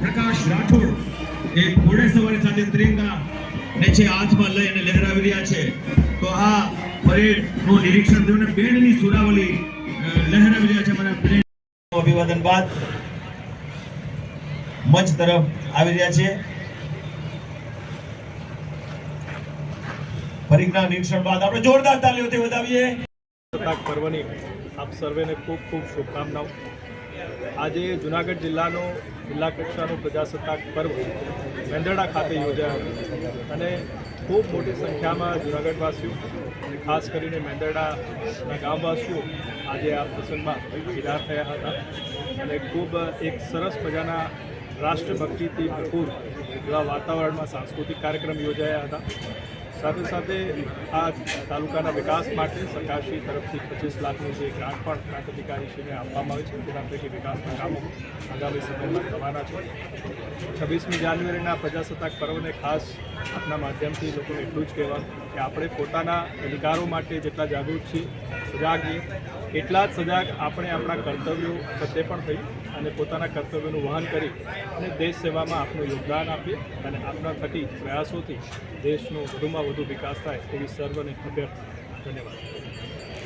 પ્રકાશ રાઠોડ એ ઘોડે સવારી સાથે ત્રિરંગા ને હાથમાં લઈ લહેરાવી રહ્યા છે. તો આ પરેડનું નિરીક્ષણ થયું અને બેન્ડની સુરાવલી લહેરાવી રહ્યા છે મારા અભિવાદન બાદ મંચ તરફ આવી રહ્યા છે. પરિજ્ઞા નિરીક્ષણ બાદ આપણે જોરદાર તાલીઓથી વધાવીએ. પર્વની આપ સર્વેને ખૂબ ખૂબ શુભકામનાઓ. આજે જુનાગઢ જિલ્લાનો જિલ્લા કક્ષાનો પ્રજાસત્તાક પર્વ મેંદરડા ખાતે યોજાયો અને ખૂબ મોટી સંખ્યામાં જુનાગઢવાસીઓ અને ખાસ કરીને મેંદરડાના ગામવાસીઓ આજે આ પ્રસંગમાં વિદાર થયા હતા. અને ખૂબ એક સરસ મજાના રાષ્ટ્રભક્તિથી ભરપૂર એવા વાતાવરણમાં સાંસ્કૃતિક કાર્યક્રમ યોજાયા હતા. સાથે સાથે આ તાલુકાના વિકાસ માટે સરકારશ્રી તરફથી પચીસ લાખની જે ગ્રાન્ટ પણ પ્રાંત અધિકારીશ્રીને આપવામાં આવે છે તેના પૈકી વિકાસના કામો આગામી સમયમાં થવાના છે. છવ્વીસમી જાન્યુઆરીના પ્રજાસત્તાક પર્વને ખાસ આપના માધ્યમથી લોકોને એટલું જ કહેવા કે આપણે પોતાના અધિકારો માટે જેટલા જાગૃત છીએ સજાગીએ એટલા જ સજાગ આપણે આપણા કર્તવ્યો પ્રત્યે પણ થઈ અને પોતાના કર્તવ્યોનું વહન કરી અને દેશ સેવામાં આપનું યોગદાન આપીએ અને આપણા થકી પ્રયાસોથી દેશનું વધુમાં વધુ વિકાસ થાય એવી સર્વને અભ્યર્થના. ધન્યવાદ.